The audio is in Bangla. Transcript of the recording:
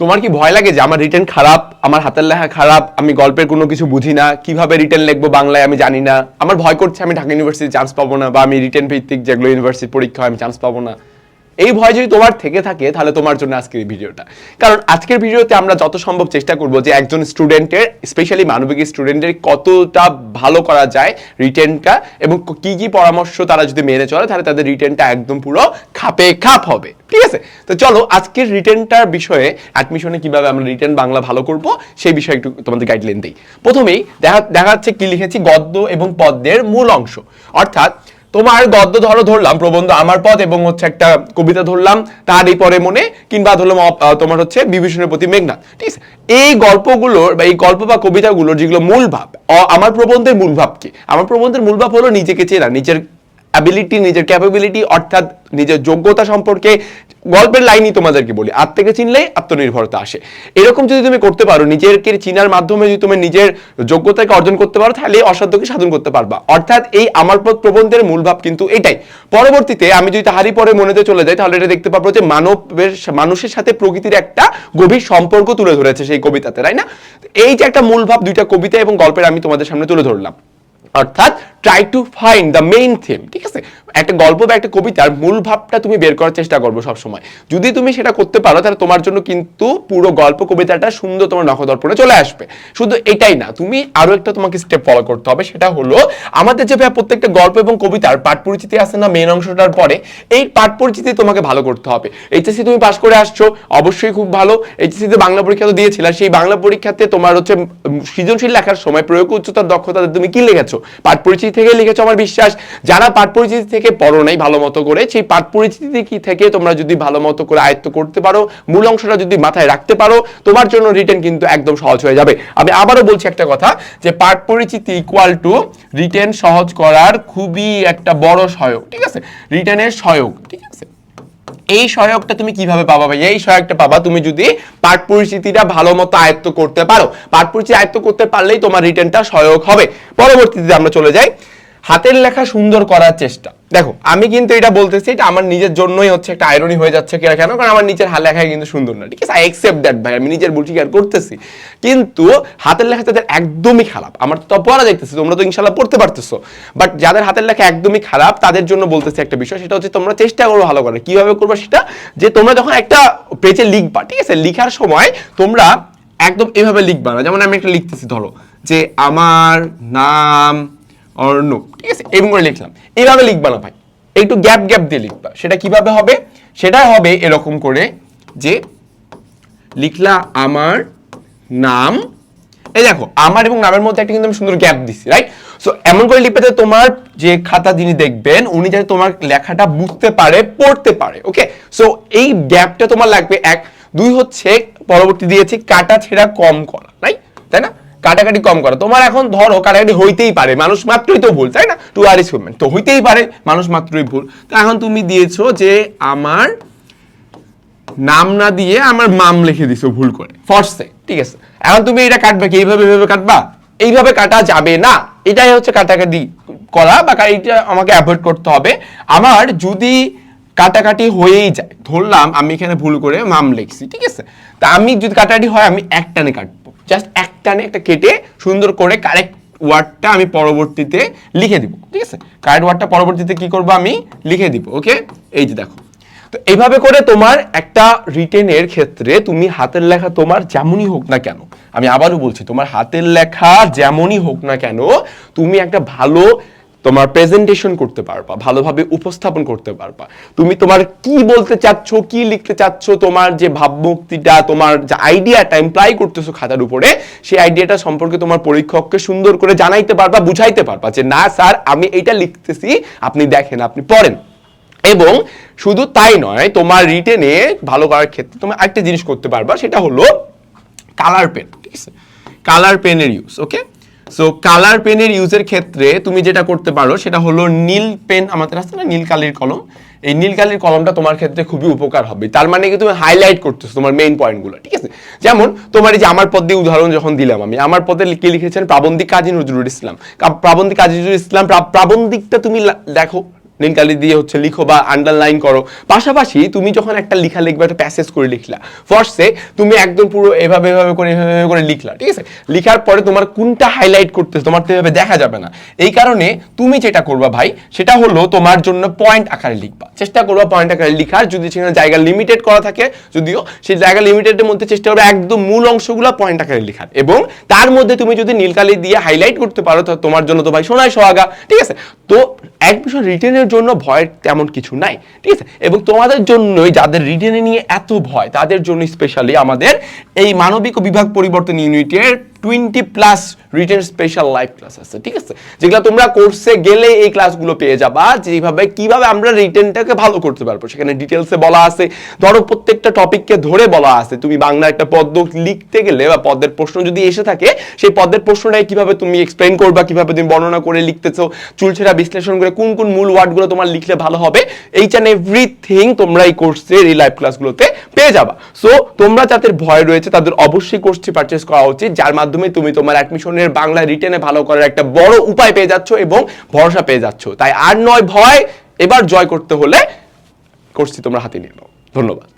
তোমার কি ভয় লাগে যে আমার রিটার্ন খারাপ, আমার হাতের লেখা খারাপ, আমি গল্পের কোনো কিছু বুঝি না? কীভাবে রিটার্ন লিখব বাংলায় আমি জানি না। আমার ভয় করছে আমি ঢাকা ইউনিভার্সিটি চান্স পাবো না, বা আমি রিটার্ন ভিত্তিক যেগুলো ইউনিভার্সিটি পরীক্ষা আমি চান্স পাবো না। এই ভয় যদি তোমার থেকে থাকে, তাহলে তোমার জন্য আজকের এই ভিডিওটা। কারণ আজকের ভিডিওতে আমরা যত সম্ভব চেষ্টা করব যে একজন স্টুডেন্টের স্পেশালি মানবিক স্টুডেন্টের, কতটা ভালো করা যায় রিটেনটা এবং কি কি পরামর্শ তারা যদি মেনে চলে, তাহলে তাদের রিটেনটা একদম পুরো খাপে খাপ হবে। ঠিক আছে? তো চলো, আজকের রিটেনটার বিষয়ে অ্যাডমিশনে কীভাবে আমরা রিটেন বাংলা ভালো করব, সেই বিষয়ে একটু তোমাদের গাইডলাইন দিই। প্রথমেই দেখা দেখা যাচ্ছে কি লিখেছি, গদ্য এবং পদ্মের মূল অংশ। অর্থাৎ তোমার গদ্য ধরো, ধরলাম, প্রবন্ধ আমার পথ এবং হচ্ছে একটা কবিতা ধরলাম, তার এই পরে মনে কিংবা ধরলাম তোমার হচ্ছে বিভীষণের প্রতি মেঘনাথ ঠিক আছে? এই গল্পগুলোর বা এই গল্প বা কবিতাগুলোর যেগুলো মূল ভাব আমার প্রবন্ধের মূল ভাব কি? আমার প্রবন্ধের মূল ভাব হলো নিজেকে চেনা, নিজের অ্যাবিলিটি নিজের ক্যাপাবিলিটি অর্থাৎ নিজের যোগ্যতা সম্পর্কে গল্পের লাইনই তোমাদেরকে বলি। আত্মকে চিনলেই আত্মনির্ভরতা আসে। এরকম যদি তুমি করতে পারো নিজেকে চিনার মাধ্যমে যদি তুমি নিজের যোগ্যতাকে অর্জন করতে পারো, তাহলে অসাধ্যকে সাধন করতে পারবা। অর্থাৎ এই আমার পথ প্রবন্ধের মূল ভাব কিন্তু এটাই। পরবর্তীতে আমি যদি তাহারি পরে মনেতে চলে যাই, তাহলে এটা দেখতে পাবো যে মানবের মানুষের সাথে প্রকৃতির একটা গভীর সম্পর্ক তুলে ধরেছে সেই কবিতাতে, তাই না? এই যে একটা মূল ভাব, দুইটা কবিতা এবং গল্পের আমি তোমাদের সামনে তুলে ধরলাম। অর্থাৎ try to find the main theme ঠিক আছে? একটা গল্প বা একটা কবিতার মূল ভাবটা তুমি বের করার চেষ্টা করব সবসময়। যদি তুমি সেটা করতে পারো, তাহলে তোমার জন্য কিন্তু পুরো গল্প, কবিতাটা সুন্দর তোমার নখদর্পণে চলে আসবে। শুধু এটাই না, তুমি আরও একটা তোমাকে স্টেপ ফলো করতে হবে, সেটা হলো আমাদের যে প্রত্যেকটা গল্প এবং কবিতার পাঠ পরিচিতি আছে না মেন অংশটার পরে, এই পাঠ পরিচিতি তোমাকে ভালো করতে হবে। এইচএসসি তুমি পাশ করে আসছো, অবশ্যই খুব ভালো। এইচএসসি তে বাংলা পরীক্ষা তো দিয়েছিলা, সেই বাংলা পরীক্ষাতে তোমার হচ্ছে সৃজনশীল লেখার সময় প্রয়োগ উচ্চতার দক্ষতা তুমি কি লিখেছো? পাঠ পরিচিতি থেকে লিখেছো আমার বিশ্বাস। যারা পাঠ পরিচিতি থেকে পড়ো নাই ভালো মতো করে, সেই পাঠ পরিচিতি কি থেকে তোমরা যদি ভালো মতো করে আয়ত্ত করতে পারো, মূল অংশটা যদি মাথায় রাখতে পারো, তোমার জন্য রিটেন কিন্তু একদম সহজ হয়ে যাবে। আমি আবারও বলছি একটা কথা, যে পাঠ পরিচিতি ইকুয়াল টু রিটেন সহজ করার খুবই একটা বড় সহায়ক, ঠিক আছে? রিটেনের সহায়ক, ঠিক আছে? এই সহায়কটা তুমি কীভাবে পাবা ভাই? এই সহায়কটা পাবা তুমি যদি পাঠ পরিচিতিটা ভালো মতো আয়ত্ত করতে পারো। পাঠ পরিচিতি আয়ত্ত করতে পারলেই তোমার রিটেনটা সহায়ক হবে। পরবর্তীতে আমরা চলে যাই। হাতের লেখা সুন্দর করার চেষ্টা। দেখো, আমি কিন্তু এটা বলতেছি, এটা আমার নিজের জন্যই হচ্ছে একটা আয়রনি হয়ে যাচ্ছে কেন কেন? কারণ আমার নিজের হাত লেখা কিন্তু সুন্দর না, ঠিক আছে? আই অ্যাকসেপ্ট দ্যাট ভাই, আমি নিজের ভুল স্বীকার করতেছি। কিন্তু হাতের লেখা তাদের একদমই খারাপ। আমার তো পড়া দেখতেছি, তোমরা তো ইনশাল্লাহ পড়তে পারতেছো। বাট যাদের হাতের লেখা একদমই খারাপ, তাদের জন্য বলতেছি একটা বিষয়, সেটা হচ্ছে তোমরা চেষ্টা করো ভালো করে কীভাবে করবে সেটা? যে তোমরা যখন একটা পেজে লিখবা, ঠিক আছে? লিখার সময় তোমরা একদম এভাবে লিখবা না। যেমন আমি একটা লিখতেছি, ধরো, যে আমার নাম অর্ণব, ঠিক আছে? এরকম করে লিখলাম। এইভাবে লিখবা না ভাই। একটু গ্যাপ গ্যাপ দিয়ে লিখবা। সেটা কীভাবে হবে? সেটা হবে এরকম করে যে লিখলা আমার নাম। এই দেখো, আমার এবং নামের মধ্যে একটা কিন্তু আমি সুন্দর গ্যাপ দিচ্ছি রাইট সো এমন করে লিখবে যে তোমার যে খাতা যিনি দেখবেন, উনি যাতে তোমার লেখাটা বুঝতে পারে, পড়তে পারে ওকে সো এই গ্যাপটা তোমার লাগবে, এক। দুই হচ্ছে, পরবর্তী দিয়েছি, কাটা ছেঁড়া কম করা রাইট তাই না? কাটাকাটি কম করা। তোমার এখন ধরো কাটাকাটি হইতেই পারে, মানুষ মাত্রই তো ভুল, তাই না? টু আর ইস তো হইতেই পারে, মানুষ মাত্রই ভুল। তো এখন তুমি দিয়েছ যে আমার নাম না দিয়ে আমার মাম লিখে দিছো ভুল করে ফর্সে ঠিক আছে? এখন তুমি এটা কাটবে কি, এইভাবে এইভাবে কাটবা? এইভাবে কাটা যাবে না। এটাই হচ্ছে কাটাকাটি করা বা এইটা আমাকে অ্যাভয়েড করতে হবে। আমার যদি কাটাকাটি হয়েই যায়, ধরলাম আমি এখানে ভুল করে মাম লিখছি, ঠিক আছে? তা আমি যদি কাটাকাটি হয়, আমি একটানে কাটবো। জাস্ট এক টানে একটা কেটে সুন্দর করে কারেক্ট ওয়ার্ডটা আমি পরবর্তীতে লিখে দিব, ঠিক আছে? কারেক্ট ওয়ার্ডটা পরবর্তীতে কি করব আমি? লিখে দিব ওকে এই যে দেখো। তো এইভাবে করে তোমার একটা রিটেনের ক্ষেত্রে তুমি হাতের লেখা তোমার যেমনই হোক না কেন, আমি আবারও বলছি, তোমার হাতের লেখা যেমনই হোক না কেন, তুমি একটা ভালো তোমার প্রেজেন্টেশন করতে পারবা, ভালোভাবে উপস্থাপন করতে পারবা। তুমি তোমার কি বলতে চাচ্ছ, কি লিখতে চাচ্ছ, তোমার যে ভাবমুক্তিটা তোমার যে আইডিয়াটা এমপ্লাই করতেছো খাতার উপরে, সেই আইডিয়াটা সম্পর্কে তোমার পরীক্ষককে সুন্দর করে জানাইতে পারবা, বুঝাইতে পারবা যে, না স্যার, আমি এটা লিখতেছি, আপনি দেখেন, আপনি পড়েন। এবং শুধু তাই নয়, তোমার রিটেনে ভালো করার ক্ষেত্রে তুমি একটা জিনিস করতে পারবা, সেটা হলো কালার পেন ঠিক আছে? কালার পেনের ইউজ ওকে সো কালার পেনের ইউজের ক্ষেত্রে তুমি যেটা করতে পারো, সেটা হলো নীল পেন আমাদের আছে না, নীল কালির কলম। এই নীল কালির কলমটা তোমার ক্ষেত্রে খুবই উপকার হবে। তার মানে কি তুমি হাইলাইট করতেছো তোমার মেইন পয়েন্টগুলো ঠিক আছে? যেমন তোমার এই যে আমার পদ দিয়ে উদাহরণ যখন দিলাম আমি, আমার পদে কি লিখেছেন? প্রাবন্ধিক কাজী নজরুল ইসলাম। প্রাবন্ধিক কাজী নজরুল ইসলাম প্রা- প্রাবন্ধিকটা তুমি দেখো নীলকালি দিয়ে হচ্ছে লিখো বা আন্ডারলাইন করো। পাশাপাশি তুমি যখন একটা লিখা লিখবে, একটা প্যাসেজ করে লিখলা। ফার্স্টে তুমি একদম পুরো এভাবে এভাবে করে এভাবে করে লিখলা, ঠিক আছে? লিখার পরে তোমার কোনটা হাইলাইট করতেছে তোমার তো এভাবে দেখা যাবে না। এই কারণে তুমি যেটা করবা ভাই, সেটা হলো তোমার জন্য পয়েন্ট আকারে লিখবা। চেষ্টা করবা পয়েন্ট আকারে লিখার। যদি সেখানে জায়গা লিমিটেড করা থাকে, যদিও সেই জায়গা লিমিটেডের মধ্যে চেষ্টা করবে একদম মূল অংশগুলো পয়েন্ট আকারে লিখার। এবং তার মধ্যে তুমি যদি নীলকালি দিয়ে হাইলাইট করতে পারো তো তোমার জন্য তো ভাই সোনায় সোহাগা, ঠিক আছে? তো এক বিষয় রিটেনের জন্য ভয়ের তেমন কিছু নাই, ঠিক আছে? এবং তোমাদের জন্যই যাদের রিটেনে নিয়ে এত ভয়, তাদের জন্য স্পেশালি আমাদের এই মানবিক বিভাগ পরিবর্তন ইউনিটের twenty plus written special live class আছে, ঠিক আছে? যেগুলো তোমরা কোর্সে গেলে এই ক্লাসগুলো পেয়ে যাবা, যেভাবে কীভাবে আমরা রিটেনটাকে ভালো করতে পারব, সেখানে ডিটেলসে বলা আছে। ধরো প্রত্যেকটা টপিককে ধরে বলা আছে, তুমি বাংলা একটা পদ্য লিখতে গেলে বা পদ্মের প্রশ্ন যদি এসে থাকে, সেই পদ্মের প্রশ্নটাই কীভাবে তুমি এক্সপ্লেন করবা, কীভাবে তুমি বর্ণনা করে লিখতেছো চুলছেরা বিশ্লেষণ করে কোন কোন মূল ওয়ার্ডগুলো তোমার লিখলে ভালো হবে এইচ অ্যান্ড এভরিথিং তোমরা এই কোর্সের এই লাইভ ক্লাসগুলোতে পেয়ে যাবা। সো তোমরা যাদের ভয় রয়েছে, তাদের অবশ্যই কোর্সটি পারচেস করা উচিত, যার মাধ্যমে তুমি তোমার অ্যাডমিশনের বাংলা রিটেনে ভালো করার একটা বড় উপায় পেয়ে যাচ্ছ এবং ভরসা পেয়ে যাচ্ছ। তাই আর নয় ভয়, এবার জয় করতে হলে কোর্সটি তোমরা হাতে নিয়ে নাও। ধন্যবাদ।